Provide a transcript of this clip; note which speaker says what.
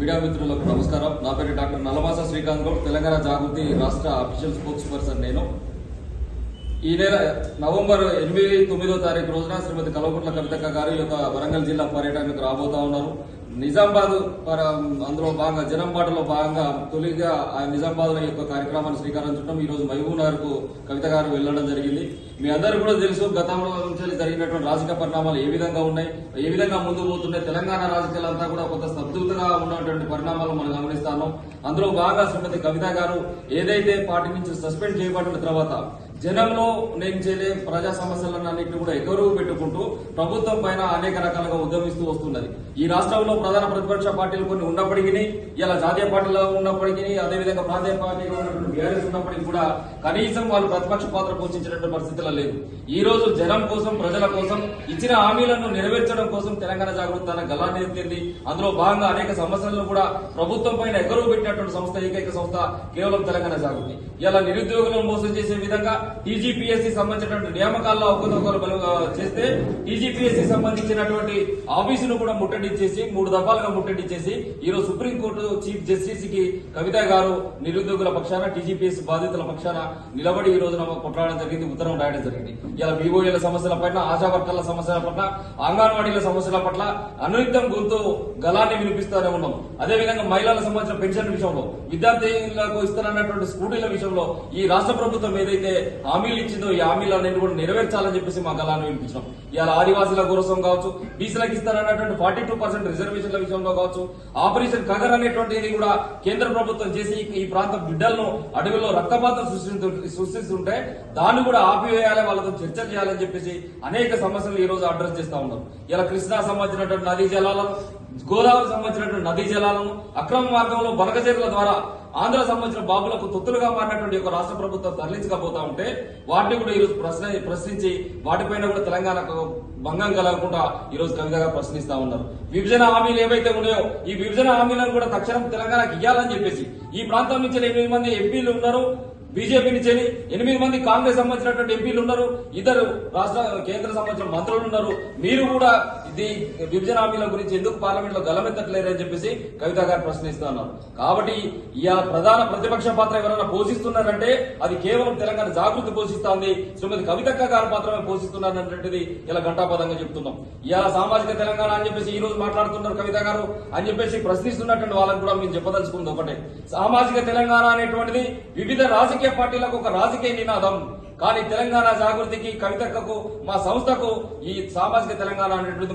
Speaker 1: Media మిత్రులకు నమస్కారం. నా పేరు డాక్టర్ నల్లమాస శ్రీకాంత్ గౌడ్ తెలంగాణ జాగృతి రాష్ట్ర అఫీషియల్ స్పోక్స్ పర్సన్ నేను. ఈ నెల నవంబర్ ఎనిమిది తొమ్మిదో తారీఖు రోజున శ్రీమతి కల్వకుంట్ల కవితక్క గారు ఈ యొక్క వరంగల్ జిల్లా పర్యటనకు రాబోతా ఉన్నారు. నిజామాబాద్ అందులో భాగంగా జనం పాటలో భాగంగా తొలిగా ఆ నిజామాబాద్ యొక్క కార్యక్రమాన్ని శ్రీకారం చుట్టాం ఈ రోజు మహబూబ్ నగర్కు కవిత గారు వెళ్ళడం జరిగింది. మీ అందరికీ కూడా తెలుసు గతంలో నుంచి జరిగినటువంటి రాజకీయ పరిణామాలు ఏ విధంగా ఉన్నాయి ఏ విధంగా ముందు పోతున్నాయి తెలంగాణ రాజకీయాలంతా కూడా కొంత స్తబ్దుతగా ఉన్నటువంటి పరిణామాలు మనం గమనిస్తాము అందులో భాగంగా శ్రీమతి కవిత గారు ఏదైతే పార్టీ నుంచి సస్పెండ్ చేయబడిన తర్వాత జనంలో నేను చేయలే ప్రజా సమస్యలను అన్నింటినీ కూడా ఎగరువు పెట్టుకుంటూ ప్రభుత్వం పైన అనేక రకాలుగా ఉద్యమిస్తూ వస్తున్నది. ఈ రాష్ట్రంలో ప్రధాన ప్రతిపక్ష పార్టీలు కొన్ని ఉన్నప్పటికీ ఇలా జాతీయ పార్టీలో ఉన్నప్పటికీ అదేవిధంగా ప్రాంతీయ పార్టీలో ఉన్నటువంటి బీఆర్ఎస్ ఉన్నప్పటికీ కూడా కనీసం వాళ్ళు ప్రతిపక్ష పాత్ర పోషించినటువంటి పరిస్థితుల్లో లేదు ఈ రోజు జనం కోసం ప్రజల కోసం ఇచ్చిన హామీలను నెరవేర్చడం కోసం తెలంగాణ జాగృతి తన గలాన్ని ఎత్తింది. అందులో భాగంగా అనేక సమస్యలను కూడా ప్రభుత్వం పైన ఎగరువు పెట్టినటువంటి సంస్థ ఏకైక సంస్థ కేవలం తెలంగాణ జాగృతి. ఇలా నిరుద్యోగులను మోసం చేసే విధంగా టీజీపీఎస్సీ సంబంధించినటువంటి నియామకాల్లో ఒకరినొకరు చేస్తే టీజీపీఎస్సీ సంబంధించినటువంటి ఆఫీసును కూడా ముట్టడించేసి మూడు దఫాలుగా ముట్టడించేసి ఈ రోజు సుప్రీంకోర్టు చీఫ్ జస్టిస్కి కవిత గారు నిరుద్యోగుల పక్షాన టీజీపీఎస్ బాధితుల పక్షాన నిలబడి ఈ రోజున కొట్లాడడం జరిగింది ఉత్తరం రాయడం జరిగింది. ఇలా బీఓఏల సమస్యల పట్ల ఆశా వర్కర్ల సమస్యల పట్ల అంగన్వాడీల సమస్యల పట్ల అనునిత్యం గొంతు గలాన్ని వినిపిస్తూనే ఉన్నాం. అదేవిధంగా మహిళలకు సంబంధించిన పెన్షన్ విషయంలో విద్యార్థులకు ఇస్తున్నటువంటి స్కూటీల విషయంలో ఈ రాష్ట్ర ప్రభుత్వం ఏదైతే హామీలు ఇచ్చిందో ఈ హామీలు అనేది కూడా నెరవేర్చాలని చెప్పేసి మా గలాన్ని వినిపించాం ఇలా ఆదివాసీల కోసం కావచ్చు బీసీలకు ఇస్తారన్నటువంటి ఫార్టీ టూ పర్సెంట్ రిజర్వేషన్ రిజర్వేషన్ల విషయంలో కావచ్చు ఆపరేషన్ కగర్ అనేటువంటిది కూడా కేంద్ర ప్రభుత్వం చేసి ఈ ప్రాంత బిడ్డలను అడవిలో రక్తపాతం సృష్టిస్తు సృష్టిస్తుంటే దాన్ని కూడా ఆపివేయాలి వాళ్ళతో చర్చ చేయాలని చెప్పేసి అనేక సమస్యలు ఈ రోజు అడ్రస్ చేస్తా ఉన్నారు ఇలా కృష్ణా సంబంధించినటువంటి నదీ జలాలను గోదావరి సంబంధించినటువంటి నదీ జలాలను అక్రమ మార్గంలో బనకచేరుల ద్వారా ఆంధ్ర సంబంధించిన బాబులకు తొత్తులుగా మారినటువంటి ఒక రాష్ట్ర ప్రభుత్వం తరలించకపోతా ఉంటే వాటిని కూడా ఈరోజు ప్రశ్న ప్రశ్నించి వాటిపైన కూడా తెలంగాణకు భంగం కలగకుండా ఈరోజు కవితగా ప్రశ్నిస్తా ఉన్నారు. విభజన హామీలు ఏవైతే ఉన్నాయో ఈ విభజన హామీలను కూడా తక్షణం తెలంగాణకు ఇవ్వాలని చెప్పేసి ఈ ప్రాంతం నుంచి ఎనిమిది మంది ఎంపీలు ఉన్నారు. బీజేపీ నుంచి ఎనిమిది మంది కాంగ్రెస్ సంబంధించినటువంటి ఎంపీలు ఉన్నారు ఇద్దరు రాష్ట్ర కేంద్ర సంబంధించిన మంత్రులు ఉన్నారు. మీరు కూడా ఇది విభజన హామీల గురించి ఎందుకు పార్లమెంట్లో గలమెత్తట్లేరు అని చెప్పేసి కవిత గారు ప్రశ్నిస్తున్నారు కాబట్టి ఇవాళ ప్రధాన ప్రతిపక్ష పాత్ర ఎవరైనా పోషిస్తున్నారంటే అది కేవలం తెలంగాణ జాగృతి పోషిస్తోంది శ్రీమతి కవితక్క గారు మాత్రమే పోషిస్తున్నారనేటువంటిది ఇలా ఘంటాపదంగా చెప్తున్నాం. ఇలా సామాజిక తెలంగాణ అని చెప్పేసి ఈ రోజు మాట్లాడుతున్నారు కవిత గారు అని చెప్పేసి ప్రశ్నిస్తున్నటువంటి వాళ్ళకు కూడా మేము చెప్పదలుచుకుంది ఒకటే. సామాజిక తెలంగాణ అనేటువంటిది వివిధ రాజకీయ పార్టీలకు ఒక రాజకీయ నినాదం. కానీ తెలంగాణ జాగృతికి కవితకు మా సంస్థకు ఈ సామాజిక తెలంగాణ అనేటువంటి